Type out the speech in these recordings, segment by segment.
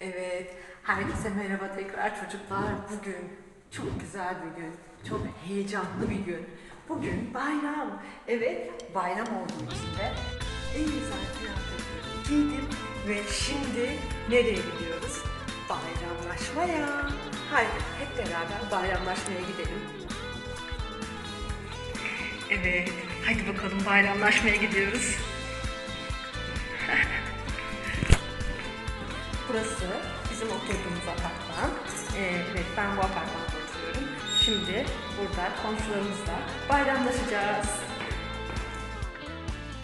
Evet, herkese merhaba tekrar çocuklar. Bugün çok güzel bir gün, çok heyecanlı bir gün. Bugün bayram. Evet, bayram olduğu için de en güzel kıyafetlerimi giydim ve şimdi nereye gidiyoruz? Bayramlaşmaya. Haydi hep beraber bayramlaşmaya gidelim. Evet, hadi bakalım bayramlaşmaya gidiyoruz. Burası bizim oturduğumuz apartman. Ee, evet ben bu apartmanda oturuyorum. Şimdi burada komşularımızla bayramlaşacağız.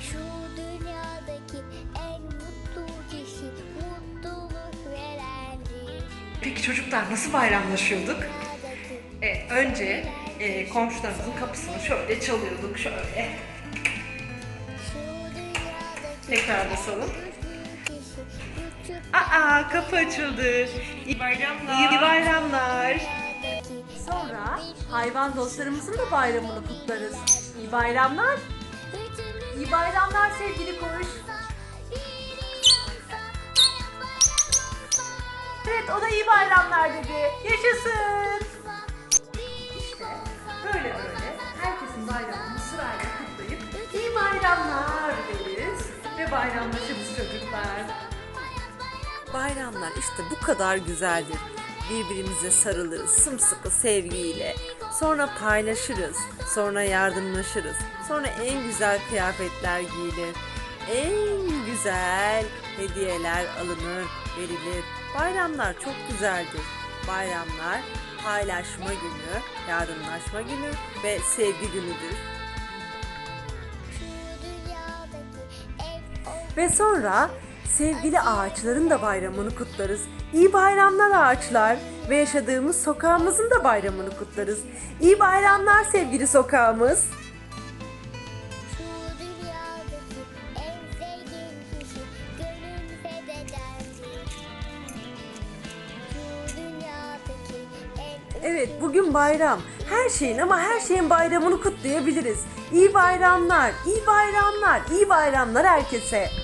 Şu dünyadaki en mutlu kişi mutluluk verendir. Peki çocuklar nasıl bayramlaşıyorduk? Ee, önce e, komşularımızın kapısını şöyle çalıyorduk şöyle. Tekrar basalım. Aa kapı açıldı. İyi bayramlar. İyi bayramlar. Sonra hayvan dostlarımızın da bayramını kutlarız. İyi bayramlar. İyi bayramlar sevgili koş. Evet o da iyi bayramlar dedi. Yaşasın. İşte böyle böyle herkesin bayramını sırayla kutlayıp iyi bayramlar deriz ve bayramlaşırız çocuklar. Bayramlar işte bu kadar güzeldir. Birbirimize sarılırız sımsıkı sevgiyle. Sonra paylaşırız. Sonra yardımlaşırız. Sonra en güzel kıyafetler giyilir. En güzel hediyeler alınır, verilir. Bayramlar çok güzeldir. Bayramlar paylaşma günü, yardımlaşma günü ve sevgi günüdür. Ve sonra sevgili ağaçların da bayramını kutlarız. İyi bayramlar ağaçlar ve yaşadığımız sokağımızın da bayramını kutlarız. İyi bayramlar sevgili sokağımız. Evet bugün bayram. Her şeyin ama her şeyin bayramını kutlayabiliriz. İyi bayramlar, iyi bayramlar, iyi bayramlar herkese.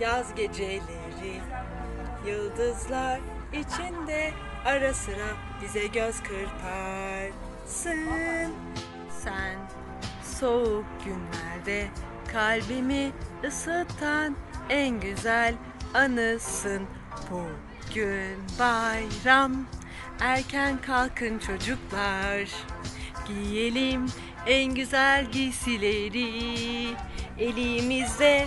yaz geceleri Yıldızlar içinde ara sıra bize göz kırparsın. Sen soğuk günlerde kalbimi ısıtan en güzel anısın. Bugün bayram, erken kalkın çocuklar. Giyelim en güzel giysileri, elimizde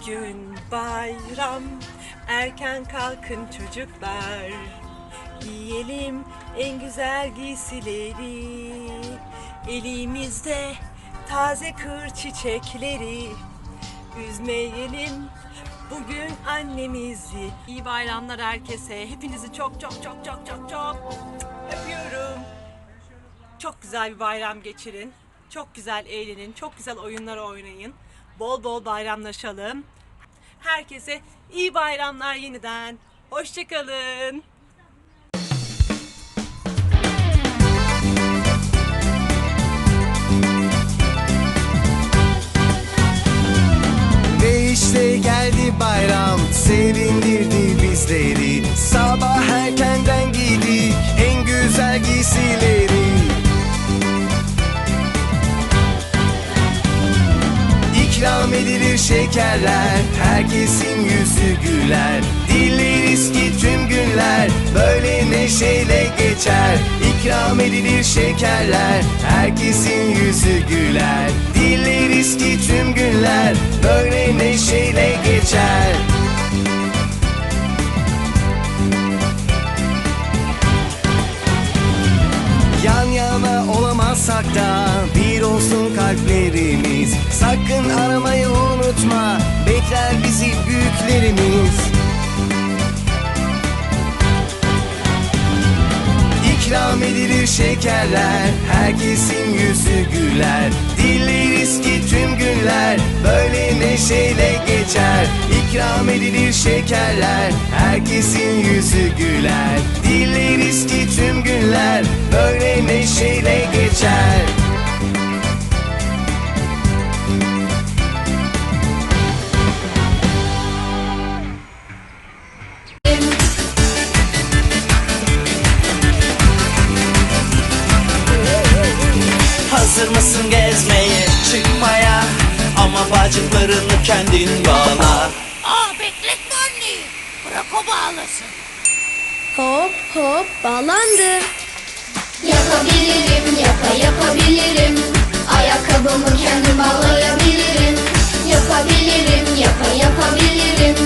Bugün bayram, erken kalkın çocuklar. Giyelim en güzel giysileri. Elimizde taze kır çiçekleri. Üzmeyelim bugün annemizi. İyi bayramlar herkese. Hepinizi çok çok çok çok çok çok öpüyorum. Çok güzel bir bayram geçirin. Çok güzel eğlenin. Çok güzel oyunlar oynayın. Bol bol bayramlaşalım. Herkese iyi bayramlar yeniden. Hoşçakalın. Ve işte geldi bayram Sevindirdi bizleri Sabah erkenden giydik En güzel giysileri Şekerler Herkesin yüzü güler. Dileriz ki tüm günler Böyle neşeyle geçer. İkram edilir şekerler Herkesin yüzü güler. Dileriz ki tüm günler Böyle neşeyle geçer. Yan yana olamazsak da bir olsun kalplerimiz. Sakın aramayı bekler bizi büyüklerimiz İkram edilir şekerler Herkesin yüzü güler. Dileriz ki tüm günler Böyle neşeyle geçer. İkram edilir şekerler Herkesin yüzü güler. Dileriz ki tüm günler Böyle neşeyle geçer Ama bacaklarını kendin bağla Aa bekletme anneyi. Bırak o bağlasın. Hop hop bağlandı. Yapabilirim, yapa yapabilirim. Ayakkabımı kendim bağlayabilirim. Yapabilirim, yapa yapabilirim.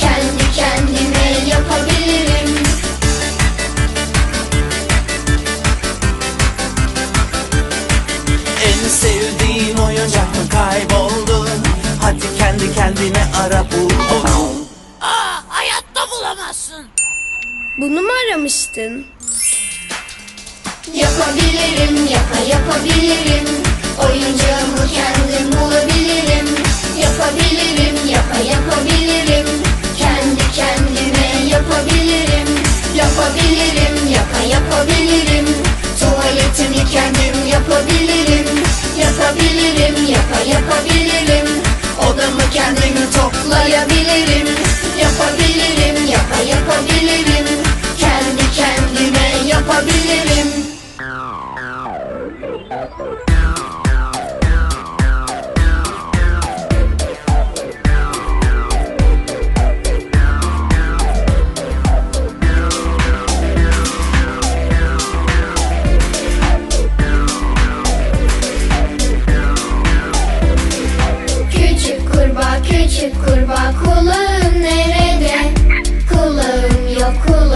Kendi kendime yapabilirim. En sevdiğin bulamazsın. Bunu mu aramıştın? Yapabilirim, yapa yapabilirim. Oyuncağımı kendim bulabilirim. Yapabilirim, yapa yapabilirim. Kendi kendime yapabilirim. Yapabilirim, yapa yapabilirim. Tuvaletimi kendim yapabilirim. Yapabilirim, yapa yapabilirim. aklım